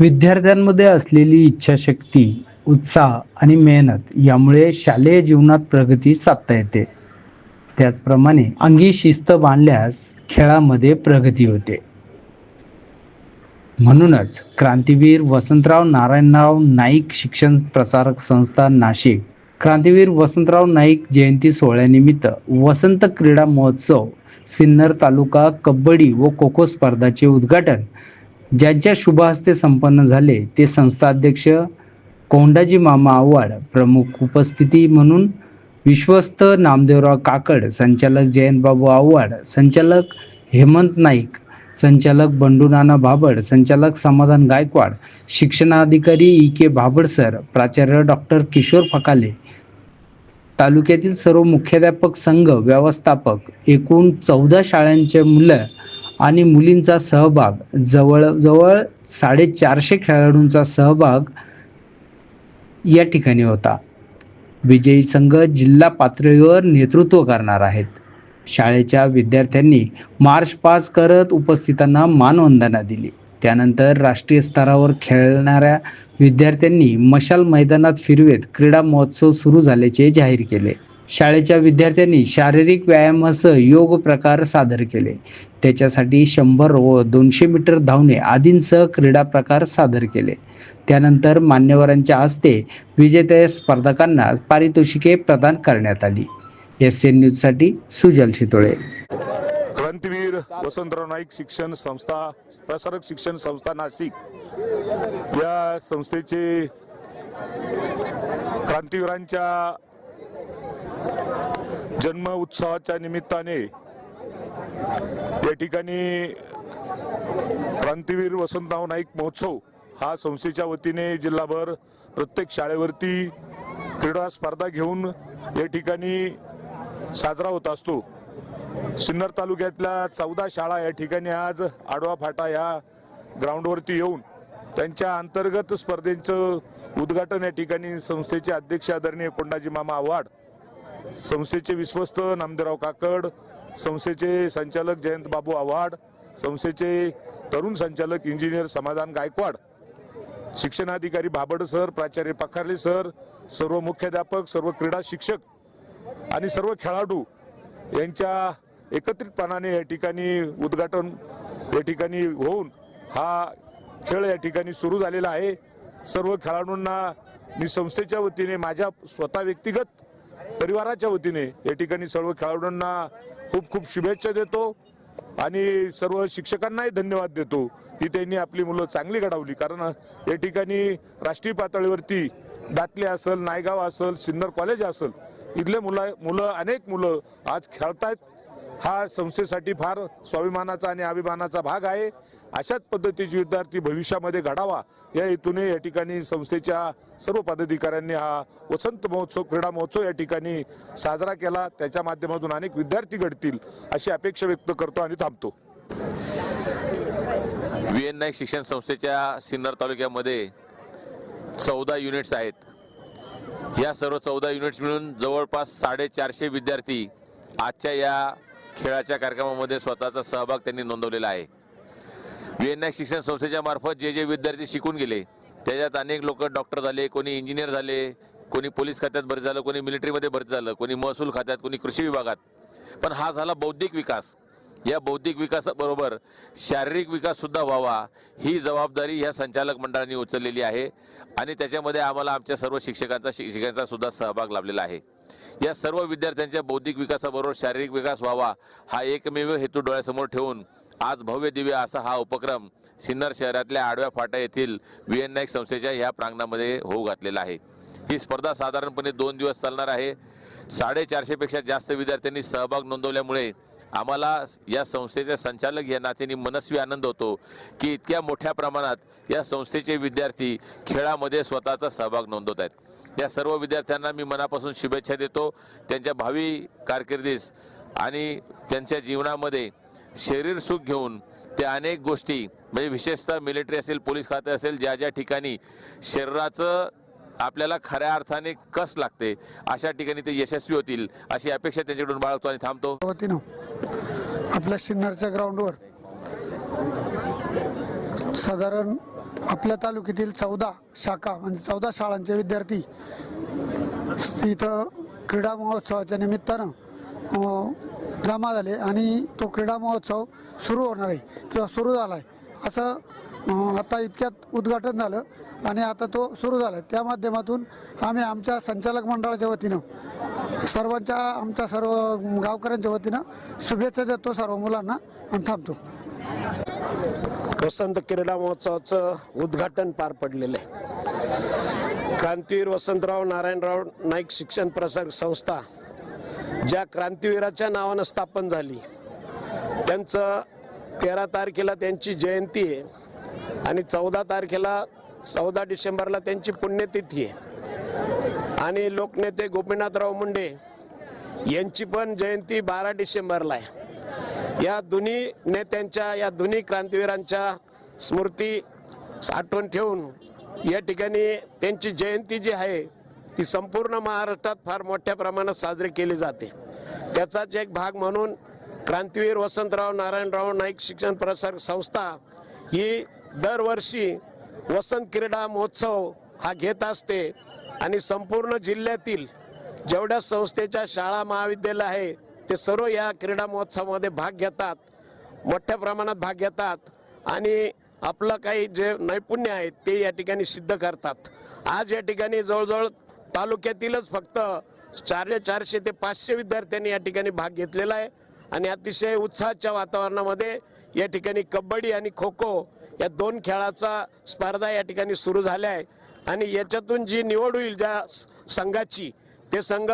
विद्यार्थ्यांमध्ये असलेली इच्छाशक्ती उत्साह आणि मेहनत यामुळे शालेय जीवनात प्रगती साधता येते. त्याचप्रमाणे अंगी शिस्त बांधल्यास खेळामध्ये प्रगती होते. म्हणूनच क्रांतीवीर वसंतराव नारायणराव नाईक शिक्षण प्रसारक संस्था नाशिक क्रांतीवीर वसंतराव नाईक जयंती सोहळ्यानिमित्त वसंत क्रीडा महोत्सव सिन्नर तालुका कबड्डी व खो खो स्पर्धाचे उद्घाटन ज्यांच्या शुभहस्ते संपन्न झाले ते संस्था अध्यक्ष कोंडाजी मामा आव्हाड प्रमुख उपस्थिती म्हणून विश्वस्त नामदेवराव काकड संचालक जयंतबाबू आव्हाड संचालक हेमंत नाईक संचालक बंडू नाना भाबड संचालक समाधान गायकवाड शिक्षणाधिकारी ई के भाबड सर प्राचार्य डॉक्टर किशोर फकाले तालुक्यातील सर्व मुख्याध्यापक संघ व्यवस्थापक एकूण चौदा शाळांचे मुलं आणि मुलींचा सहभाग जवळजवळ साडेचारशे खेळाडूंचा सहभाग या ठिकाणी होता. विजयी संघ जिल्हा पातळीवर नेतृत्व करणार आहेत. शाळेच्या विद्यार्थ्यांनी मार्च पास करत उपस्थितांना मानवंदना दिली. त्यानंतर राष्ट्रीय स्तरावर खेळणाऱ्या विद्यार्थ्यांनी मशाल मैदानात फिरवेत क्रीडा महोत्सव सुरू झाल्याचे जाहीर केले. शाळेच्या विद्यार्थ्यांनी शारीरिक व्यायामासह योग प्रकार सादर केले. त्याच्यासाठी शंभर व दोनशे मीटर धावणे आदींसह क्रीडा प्रकार सादर केले. त्यानंतर मान्यवरांच्या हस्ते विजेत्या स्पर्धकांना पारितोषिके प्रदान करण्यात आली. एस एन न्यूजसाठी सुजल शितोळे. क्रांतीवीर वसंतराव नाईक शिक्षण संस्था प्रसारक शिक्षण संस्था नाशिक या संस्थेचे क्रांतीवीरांच्या जन्म उत्सवाच्या निमित्ताने या ठिकाणी क्रांतीवीर वसंतराव नाईक महोत्सव हा संस्थेच्या वतीने जिल्हाभर प्रत्येक शाळेवरती क्रीडा स्पर्धा घेऊन या ठिकाणी साजरा होत असतो. सिन्नर तालुक्यातल्या चौदा शाळा या ठिकाणी आज आडवा फाटा या ग्राउंडवरती येऊन त्यांच्या अंतर्गत स्पर्धेचं उद्घाटन या ठिकाणी संस्थेचे अध्यक्ष आदरणीय कोंडाजी मामा आव्हाड संस्थेचे विश्वस्त नामदेवराव काकड संस्थेचे संचालक जयंत बाबू आव्हाड संस्थेचे तरुण संचालक इंजिनियर समाधान गायकवाड शिक्षणाधिकारी भाबड सर प्राचार्य पखारले सर सर्व मुख्याध्यापक सर्व क्रीडा शिक्षक आणि सर्व खेळाडू यांच्या एकत्रितपणाने या ठिकाणी उद्घाटन या ठिकाणी होऊन हा खेळ या ठिकाणी सुरू झालेला आहे. सर्व खेळाडूंना मी संस्थेच्या वतीने माझ्या स्वतः व्यक्तिगत परिवाराच्या वतीने या ठिकाणी सर्व खेळाडूंना खूप खूप शुभेच्छा देतो आणि सर्व शिक्षकांनाही धन्यवाद देतो की त्यांनी आपली मुलं चांगली घडवली. कारण या ठिकाणी राष्ट्रीय पातळीवरती दातले असेल नायगाव असेल सिन्नर कॉलेज असेल इथले मुलं मुलं अनेक मुलं आज खेळतायत. हा संस्थेसाठी फार स्वाभिमानाचा आणि अभिमानाचा भाग आहे. अशाच पद्धतीचे विद्यार्थी भविष्यामध्ये घडावा या हेतूने या ठिकाणी संस्थेच्या सर्व पदाधिकाऱ्यांनी हा वसंत महोत्सव क्रीडा महोत्सव या ठिकाणी साजरा केला. त्याच्या माध्यमातून अनेक विद्यार्थी घडतील अशी अपेक्षा व्यक्त करतो आणि थांबतो. व्ही एन नाईक शिक्षण संस्थेच्या सिन्नर तालुक्यामध्ये चौदा युनिट्स आहेत. या सर्व चौदा युनिट्स मिळून जवळपास साडेचारशे विद्यार्थी आजच्या या खेळाच्या कार्यक्रमामध्ये स्वतःचा सहभाग त्यांनी नोंदवलेला आहे. व्ही शिक्षण संस्थेच्या मार्फत जे जे विद्यार्थी शिकून गेले त्याच्यात अनेक लोक डॉक्टर झाले कोणी इंजिनियर झाले कोणी पोलीस खात्यात भरती झालं कोणी मिलिटरीमध्ये भरती झालं कोणी महसूल खात्यात कोणी कृषी विभागात. पण हा झाला बौद्धिक विकास. या बौद्धिक विकासाबरोबर शारीरिक विकाससुद्धा व्हावा ही जबाबदारी या संचालक मंडळाने उचललेली आहे आणि त्याच्यामध्ये आम्हाला आमच्या सर्व शिक्षकांचा शिक्षकांचा सुद्धा सहभाग लाभलेला आहे. या सर्व विद्यार्थ्यांच्या बौद्धिक विकासाबरोबर शारीरिक विकास व्हावा हा एकमेव हेतू डोळ्यासमोर ठेवून आज भव्य दिव्य असा हा उपक्रम सिन्नर शहरातल्या आडव्या फाटा येथील व्ही एन नाईक संस्थेच्या ह्या प्रांगणामध्ये होऊ घातलेला आहे. ही स्पर्धा साधारणपणे दोन दिवस चालणार आहे. साडेचारशेपेक्षा जास्त विद्यार्थ्यांनी सहभाग नोंदवल्यामुळे आम्हाला या संस्थेचे संचालक या नात्याने मनस्वी आनंद होतो की इतक्या मोठ्या प्रमाणात या संस्थेचे विद्यार्थी खेळामध्ये स्वतःचा सहभाग नोंदवत आहेत. या सर्व विद्यार्थ्यांना मी मनापासून शुभेच्छा देतो. त्यांच्या भावी कारकिर्दीस आणि त्यांच्या जीवनामध्ये शरीर सुख घेऊन ते अनेक गोष्टी म्हणजे विशेषतः मिलिटरी असेल पोलीस खाते असेल ज्या ज्या ठिकाणी शरीराचं आपल्याला खऱ्या अर्थाने कस लागते अशा ठिकाणी ते यशस्वी होतील अशी अपेक्षा त्यांच्याकडून बाळगतो आणि थांबतो. आपल्या सिन्नरच्या ग्राउंडवर साधारण आपल्या तालुक्यातील चौदा शाखा म्हणजे चौदा शाळांचे विद्यार्थी इथं क्रीडा महोत्सवाच्या निमित्तानं जमा झाले आणि तो क्रीडा महोत्सव सुरू होणार आहे किंवा सुरू झाला आहे असं आता इतक्यात उद्घाटन झालं आणि आता तो सुरू झाला त्या माध्यमातून आम्ही आमच्या संचालक मंडळाच्या वतीनं सर्वांच्या आमच्या सर्व गावकऱ्यांच्या वतीनं शुभेच्छा देतो सर्व मुलांना आणि थांबतो. वसंत क्रीडा महोत्सवाचं उद्घाटन पार पडलेलं आहे. क्रांतीवीर वसंतराव नारायणराव नाईक शिक्षण प्रसार संस्था ज्या क्रांतीवीराच्या नावानं स्थापन झाली त्यांचं तेरा तारखेला त्यांची जयंती आहे आणि चौदा तारखेला चौदा डिसेंबरला त्यांची पुण्यतिथी आहे. आणि लोकनेते गोपीनाथराव मुंडे यांची पण जयंती बारा डिसेंबरला आहे. या दोन्ही नेत्यांच्या या दोन्ही क्रांतीवीरांच्या स्मृती आठवण ठेवून या ठिकाणी त्यांची जयंती जी आहे ती संपूर्ण महाराष्ट्रात फार मोठ्या प्रमाणात साजरी केली जाते. त्याचाच एक भाग म्हणून क्रांतीवीर वसंतराव नारायणराव नाईक शिक्षण प्रसार संस्था ही दरवर्षी वसंत क्रीडा महोत्सव हा घेत असते आणि संपूर्ण जिल्ह्यातील जेवढ्या संस्थेच्या शाळा महाविद्यालय आहे ते सर्व या क्रीडा महोत्सवामध्ये भाग घेतात मोठ्या प्रमाणात भाग घेतात आणि आपलं काही जे नैपुण्य आहे ते या ठिकाणी सिद्ध करतात. आज या ठिकाणी जवळजवळ तालुक्यातीलच फक्त चारशे चारशे ते पाचशे विद्यार्थ्यांनी या ठिकाणी भाग घेतलेला आहे आणि अतिशय उत्साहाच्या वातावरणामध्ये या ठिकाणी कबड्डी आणि खो खो या दोन खेळाचा स्पर्धा या ठिकाणी सुरू झाल्या आहे. आणि याच्यातून जी निवड होईल ज्या स- संघाची ते संघ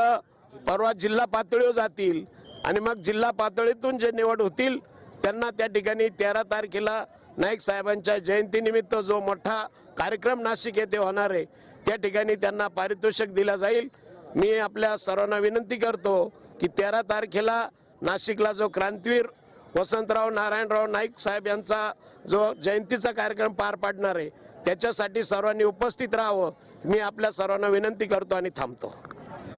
परवा जिल्हा पातळीवर जातील आणि मग जिल्हा पातळीतून जे निवड होतील त्यांना त्या ठिकाणी तेरा तारखेला नाईक साहेबांच्या जयंतीनिमित्त जो मोठा कार्यक्रम नाशिक येथे होणार आहे त्या ठिकाणी त्यांना पारितोषिक दिला जाईल. मी आपल्या सर्वांना विनंती करतो की तेरा तारखेला नाशिकला जो क्रांतीवीर वसंतराव नारायणराव नाईक साहेब यांचा जो जयंतीचा कार्यक्रम पार पाडणार आहे त्याच्यासाठी सर्वांनी उपस्थित राहावं मी आपल्या सर्वांना विनंती करतो आणि थांबतो.